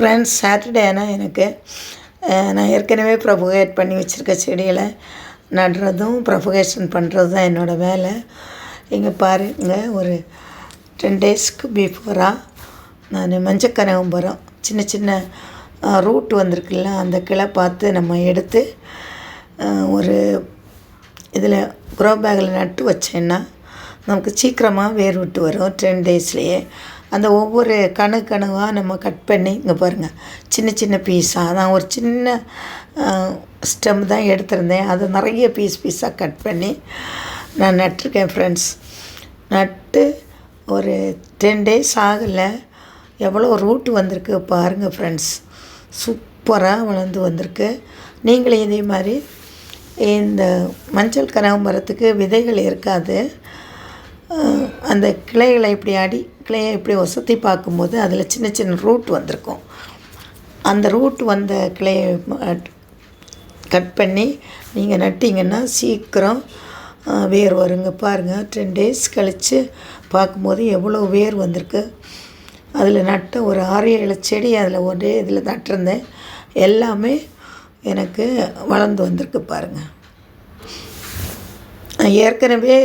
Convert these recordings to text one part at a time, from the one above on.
Friends Saturday ஆனால் எனக்கு நான் ஏற்கனவே ப்ரொபகேட் பண்ணி வச்சுருக்க செடிகளை நடுறதும் ப்ரொபகேஷன் பண்ணுறது தான் என்னோடய வேலை. இங்கே பாருங்க ஒரு டென் டேஸ்க்கு பிஃபோராக நான் மஞ்சள் கனகாம்பரம் சின்ன சின்ன ரூட் வந்திருக்குல்ல அந்த கிளை பார்த்து நம்ம எடுத்து ஒரு இதில் க்ரோ பேக்கில் நட்டு வச்சேன்னா நமக்கு சீக்கிரமாக வேர் விட்டு வரும் டென் டேஸ்லேயே அந்த ஒவ்வொரு கணு கணுவாக நம்ம கட் பண்ணி இங்கே பாருங்கள் சின்ன சின்ன பீஸாக நான் ஒரு சின்ன ஸ்டெம் தான் எடுத்திருந்தேன். அதை நிறைய பீஸ் பீஸாக கட் பண்ணி நான் நட்டிருக்கேன் ஃப்ரெண்ட்ஸ் நட்டு ஒரு டென் டேஸ் ஆகலை. எவ்வளோ ரூட் வந்திருக்கு பாருங்கள் ஃப்ரெண்ட்ஸ் சூப்பராக வளர்ந்து வந்திருக்கு. நீங்களும் இதே மாதிரி இந்த மஞ்சள் கனகாம்பரத்துக்கு விதைகள் இருக்காது. அந்த கிளைகளை இப்படி அடி கிளையை இப்படி ஒசத்தி பார்க்கும்போது அதில் சின்ன சின்ன ரூட் வந்திருக்கும். அந்த ரூட் வந்த கிளையை கட் பண்ணி நீங்கள் நட்டிங்கன்னா சீக்கிரம் வேர் வருங்க. பாருங்கள் டென் டேஸ் கழித்து பார்க்கும்போது எவ்வளோ வேர் வந்திருக்கு. அதில் நட்ட ஒரு ஆறு ஏழு செடி அதில் ஒரே இதில் நட்டிருந்தேன். எல்லாமே எனக்கு வளர்ந்து வந்திருக்கு பாருங்கள் ஏற்கனவே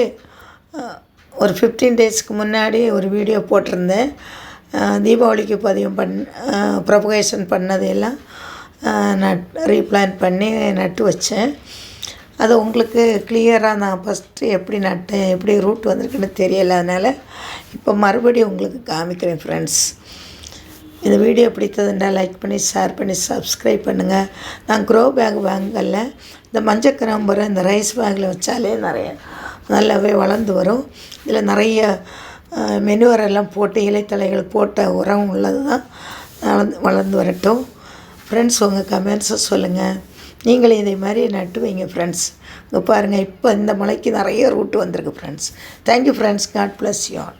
ஒரு ஃபிஃப்டீன் டேஸ்க்கு முன்னாடி ஒரு வீடியோ போட்டிருந்தேன். தீபாவளிக்கு பதியம் பண் ப்ரொபகேஷன் பண்ணது எல்லாம் நட் ரீப்ளான் பண்ணி நட்டு வச்சேன். அது உங்களுக்கு கிளியராக நான் ஃபஸ்ட்டு எப்படி நட்டேன் எப்படி ரூட் வந்திருக்குன்னு தெரியல. அதனால் இப்போ மறுபடியும் உங்களுக்கு காமிக்கிறேன் ஃப்ரெண்ட்ஸ் இந்த வீடியோ பிடித்ததுண்டா லைக் பண்ணி ஷேர் பண்ணி சப்ஸ்கிரைப் பண்ணுங்கள் நான் க்ரோ பேக் வாங்கல. இந்த மஞ்சள் கிராம்பரம் இந்த ரைஸ் பேக்கில் வச்சாலே நிறைய நல்லாவே வளர்ந்து வரும். இதில் நிறைய மெனுவரெல்லாம் போட்டு இலைத்தலைகள் போட்ட உரம் உள்ளது தான் வளர்ந்து வளர்ந்து வரட்டும் ஃப்ரெண்ட்ஸ் உங்கள் கமெண்ட்ஸை சொல்லுங்கள் நீங்களும் இதே மாதிரி நட்டு வைங்க ஃப்ரெண்ட்ஸ் இங்கே பாருங்கள் இப்போ இந்த மலைக்கு நிறைய ரூட் வந்திருக்கு friends thank you friends God bless you all